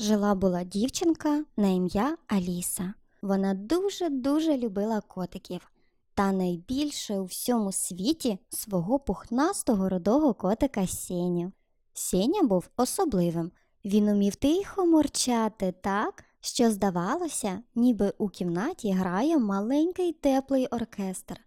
Жила була дівчинка на ім'я Аліса. Вона дуже-дуже любила котиків. Та найбільше у всьому світі свого пухнастого родого котика Сеню. Сеня був особливим. Він умів тихо мурчати так, що здавалося, ніби у кімнаті грає маленький теплий оркестр.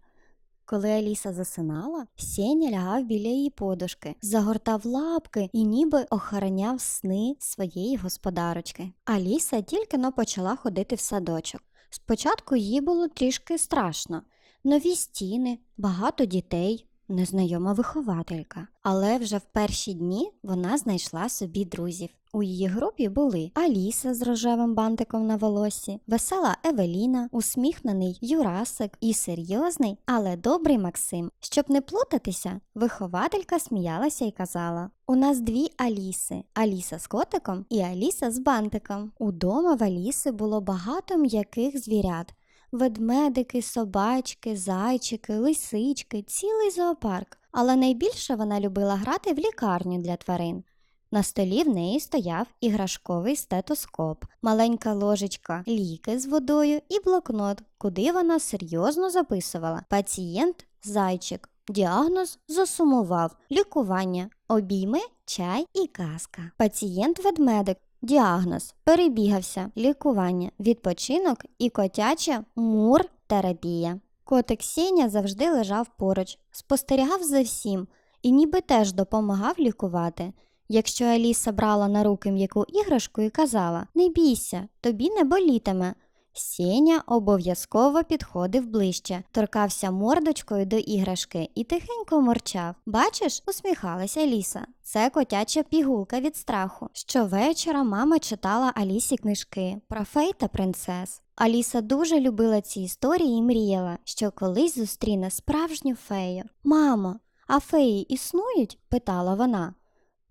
Коли Аліса засинала, Сеня лягав біля її подушки, загортав лапки і ніби охороняв сни своєї господарочки. Аліса тільки но почала ходити в садочок. Спочатку їй було трішки страшно. Нові стіни, багато дітей, незнайома вихователька. Але вже в перші дні вона знайшла собі друзів. У її групі були Аліса з рожевим бантиком на волосі, весела Евеліна, усміхнений Юрасик і серйозний, але добрий Максим. Щоб не плутатися, вихователька сміялася і казала: У нас дві Аліси: Аліса з котиком і Аліса з бантиком. Удома в Аліси було багато м'яких звірят. Ведмедики, собачки, зайчики, лисички, цілий зоопарк. Але найбільше вона любила грати в лікарню для тварин. На столі в неї стояв іграшковий стетоскоп, маленька ложечка, ліки з водою і блокнот, куди вона серйозно записувала пацієнт зайчик. Діагноз засумував, лікування, обійми, чай і казка. Пацієнт ведмедик. Діагноз перебігався, лікування, відпочинок і котяча мур-терапія. Котик Сеня завжди лежав поруч, спостерігав за всім і ніби теж допомагав лікувати. Якщо Аліса брала на руки м'яку іграшку і казала Не бійся, тобі не болітиме. Сеня обов'язково підходив ближче, торкався мордочкою до іграшки і тихенько морчав. Бачиш, усміхалася Аліса. Це котяча пігулка від страху. Щовечора мама читала Алісі книжки про фей та принцес. Аліса дуже любила ці історії і мріяла, що колись зустріне справжню фею. Мамо, а феї існують? питала вона.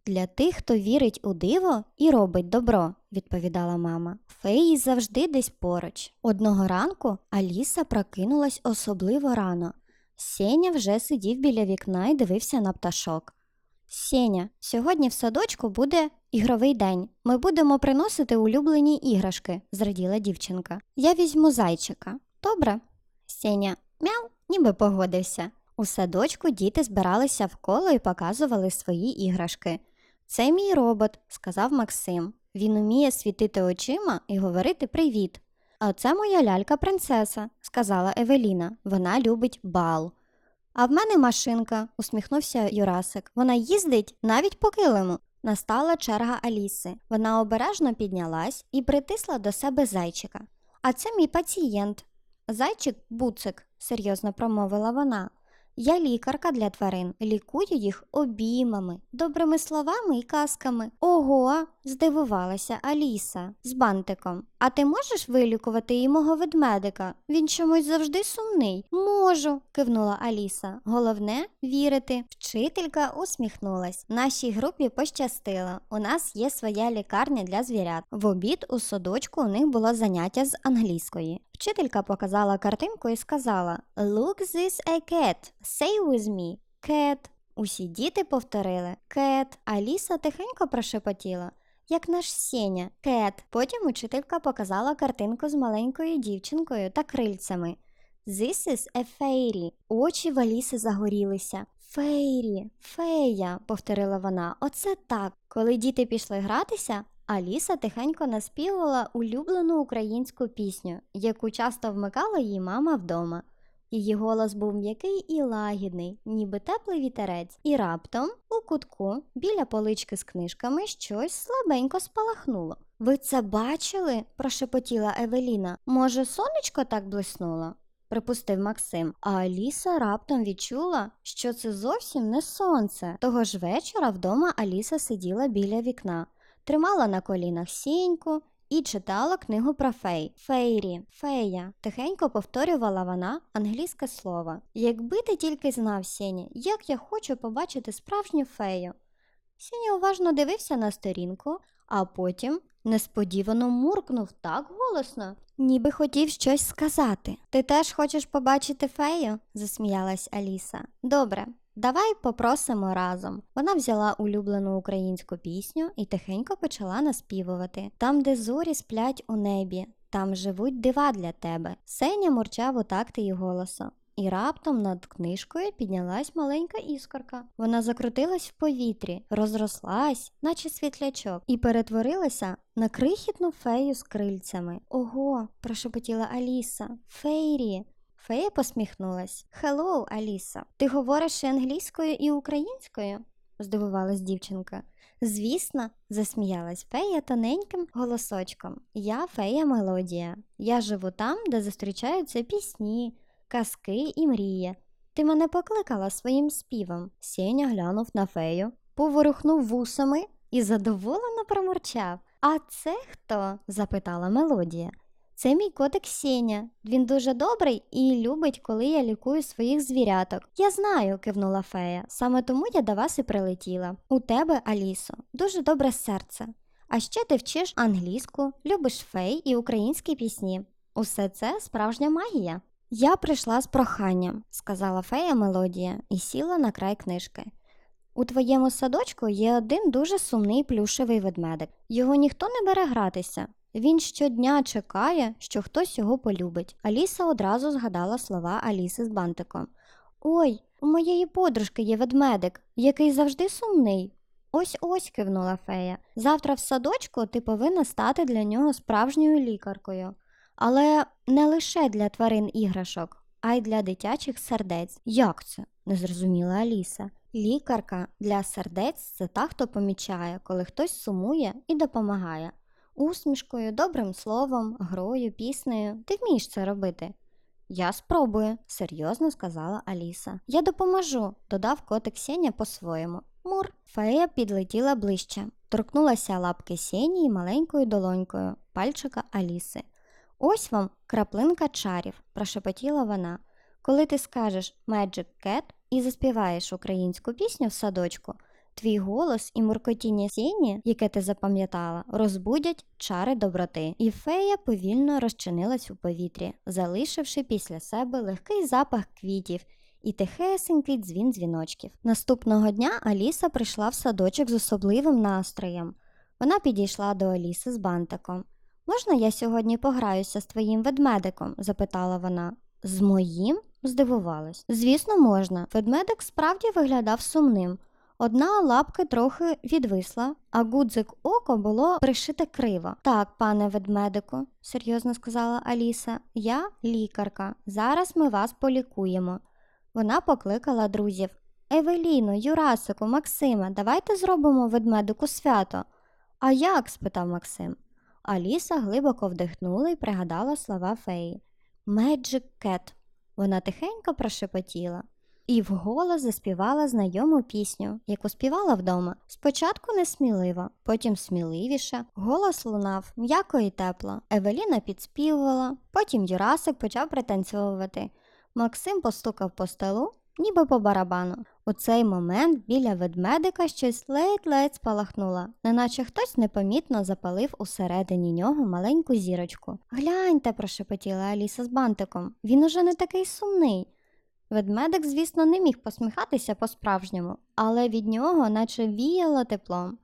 Для тих, хто вірить у диво і робить добро, відповідала мама. Феї завжди десь поруч. Одного ранку Аліса прокинулась особливо рано. Сеня вже сидів біля вікна і дивився на пташок. Сеня, сьогодні в садочку буде ігровий день. Ми будемо приносити улюблені іграшки, зраділа дівчинка. Я візьму зайчика. Добре? Сеня мяу, ніби погодився. У садочку діти збиралися в коло і показували свої іграшки. Це мій робот, сказав Максим. Він уміє світити очима і говорити привіт. А це моя лялька принцеса, сказала Евеліна. Вона любить бал. А в мене машинка, усміхнувся Юрасик. Вона їздить навіть по килиму. Настала черга Аліси. Вона обережно піднялась і притисла до себе зайчика. А це мій пацієнт. Зайчик буцик, серйозно промовила вона. Я лікарка для тварин, лікую їх обіймами, добрими словами і казками. Ого, здивувалася Аліса з бантиком. А ти можеш вилікувати і мого ведмедика? Він чомусь завжди сумний. Можу, кивнула Аліса. Головне вірити. Вчителька усміхнулась. Нашій групі пощастило. У нас є своя лікарня для звірят. В обід у садочку у них було заняття з англійської. Вчителька показала картинку і сказала Look this a cat. Say with me. Cat. Усі діти повторили Кет. Аліса тихенько прошепотіла. Як наш Сеня, кет. Потім учителька показала картинку з маленькою дівчинкою та крильцями. This is a fairy. Очі в Аліси загорілися. Фейрі, фея, повторила вона. Оце так. Коли діти пішли гратися, Аліса тихенько наспівала улюблену українську пісню, яку часто вмикала її мама вдома. Її голос був м'який і лагідний, ніби теплий вітерець, і раптом у кутку біля полички з книжками щось слабенько спалахнуло. Ви це бачили? прошепотіла Евеліна. Може, сонечко так блиснуло? припустив Максим, а Аліса раптом відчула, що це зовсім не сонце. Того ж вечора вдома Аліса сиділа біля вікна, тримала на колінах сіньку і читала книгу про фей. Фейрі, фея. Тихенько повторювала вона англійське слово. Якби ти тільки знав, Сіні, як я хочу побачити справжню фею. Сіні уважно дивився на сторінку, а потім несподівано муркнув так голосно, ніби хотів щось сказати. Ти теж хочеш побачити фею? засміялась Аліса. Добре, Давай попросимо разом. Вона взяла улюблену українську пісню і тихенько почала наспівувати. Там, де зорі сплять у небі, там живуть дива для тебе. Сеня мурчав у такт її голосу. І раптом над книжкою піднялась маленька іскорка. Вона закрутилась в повітрі, розрослась, наче світлячок, і перетворилася на крихітну фею з крильцями. Ого, прошепотіла Аліса. Фейрі. Фея посміхнулась. Хеллоу, Аліса. Ти говориш і англійською і українською? здивувалась дівчинка. Звісно, засміялась фея тоненьким голосочком. Я фея мелодія. Я живу там, де зустрічаються пісні, казки і мрії. Ти мене покликала своїм співом. Сеня глянув на фею, поворухнув вусами і задоволено промурчав. А це хто? запитала мелодія. Це мій котик Сеня. Він дуже добрий і любить, коли я лікую своїх звіряток. Я знаю, кивнула фея. Саме тому я до вас і прилетіла. У тебе, Алісо, дуже добре серце. А ще ти вчиш англійську, любиш фей і українські пісні. Усе це справжня магія. Я прийшла з проханням, сказала фея Мелодія і сіла на край книжки. У твоєму садочку є один дуже сумний плюшевий ведмедик. Його ніхто не бере гратися. Він щодня чекає, що хтось його полюбить. Аліса одразу згадала слова Аліси з бантиком. Ой, у моєї подружки є ведмедик, який завжди сумний. Ось ось кивнула фея. Завтра в садочку ти повинна стати для нього справжньою лікаркою. Але не лише для тварин іграшок, а й для дитячих сердець. Як це? не зрозуміла Аліса. Лікарка для сердець це та, хто помічає, коли хтось сумує і допомагає. Усмішкою, добрим словом, грою, піснею. Ти вмієш це робити? Я спробую, серйозно сказала Аліса. Я допоможу, додав котик Сеня по-своєму. Мур. Фея підлетіла ближче, торкнулася лапки Сені маленькою долонькою, пальчика Аліси. Ось вам краплинка чарів, прошепотіла вона. Коли ти скажеш Magic Cat і заспіваєш українську пісню в садочку, твій голос і муркотіння сіні, яке ти запам'ятала, розбудять чари доброти. І фея повільно розчинилась у повітрі, залишивши після себе легкий запах квітів. І тихесенький дзвін дзвіночків. Наступного дня Аліса прийшла в садочок з особливим настроєм. Вона підійшла до Аліси з бантиком. Можна я сьогодні пограюся з твоїм ведмедиком? запитала вона. З моїм? здивувалась. Звісно, можна. Ведмедик справді виглядав сумним. Одна лапка трохи відвисла, а гудзик око було пришите криво. Так, пане ведмедику, серйозно сказала Аліса, я лікарка. Зараз ми вас полікуємо. Вона покликала друзів. Евеліно, Юрасику, Максима, давайте зробимо ведмедику свято. А як? спитав Максим. Аліса глибоко вдихнула і пригадала слова феї. Magic Cat. Вона тихенько прошепотіла і вголос заспівала знайому пісню, яку співала вдома. Спочатку несміливо, потім сміливіше. Голос лунав м'яко і тепло. Евеліна підспівувала, потім Юрасик почав пританцьовувати. Максим постукав по столу, ніби по барабану. У цей момент біля ведмедика щось ледь-ледь спалахнуло, неначе хтось непомітно запалив усередині нього маленьку зірочку. Гляньте, прошепотіла Аліса з бантиком. Він уже не такий сумний. Ведмедик, звісно, не міг посміхатися по-справжньому, але від нього наче віяло теплом.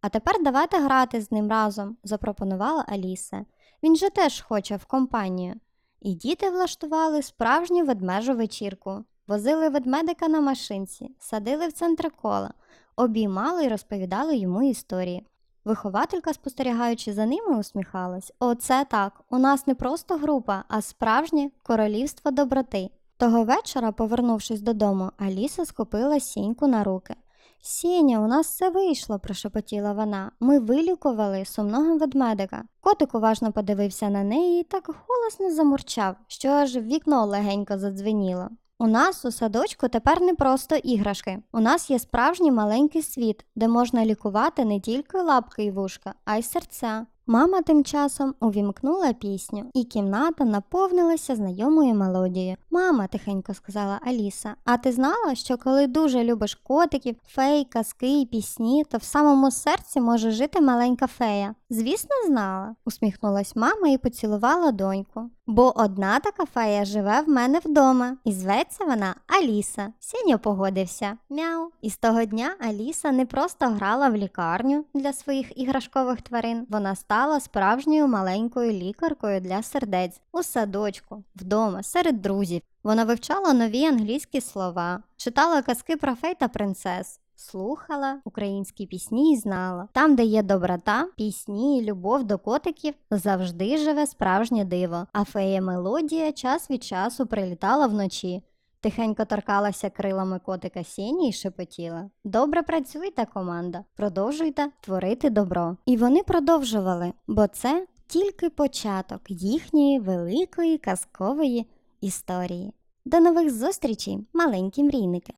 А тепер давайте грати з ним разом, запропонувала Аліса. Він же теж хоче в компанію. І діти влаштували справжню ведмежу вечірку, возили ведмедика на машинці, садили в центр кола, обіймали і розповідали йому історії. Вихователька, спостерігаючи за ними, усміхалась Оце так, у нас не просто група, а справжнє королівство доброти. Того вечора, повернувшись додому, Аліса схопила сіньку на руки. Сіня, у нас все вийшло, прошепотіла вона. Ми вилікували сумного ведмедика. Котик уважно подивився на неї і так голосно замурчав, що аж вікно легенько задзвеніло. У нас у садочку тепер не просто іграшки. У нас є справжній маленький світ, де можна лікувати не тільки лапки й вушка, а й серця. Мама тим часом увімкнула пісню, і кімната наповнилася знайомою мелодією. Мама, тихенько сказала Аліса, а ти знала, що коли дуже любиш котиків, фей, казки і пісні, то в самому серці може жити маленька фея. Звісно, знала, усміхнулась мама і поцілувала доньку. Бо одна така фея живе в мене вдома, і зветься вона Аліса. Сіньо погодився. Мяу. І з того дня Аліса не просто грала в лікарню для своїх іграшкових тварин, вона стала справжньою маленькою лікаркою для сердець у садочку, вдома, серед друзів. Вона вивчала нові англійські слова, читала казки про фей та принцес. Слухала українські пісні і знала. Там, де є доброта, пісні і любов до котиків, завжди живе справжнє диво. А фея мелодія час від часу прилітала вночі. Тихенько торкалася крилами котика Сіні і шепотіла. Добре працюйте, команда, продовжуйте творити добро. І вони продовжували, бо це тільки початок їхньої великої казкової історії. До нових зустрічей, маленькі мрійники!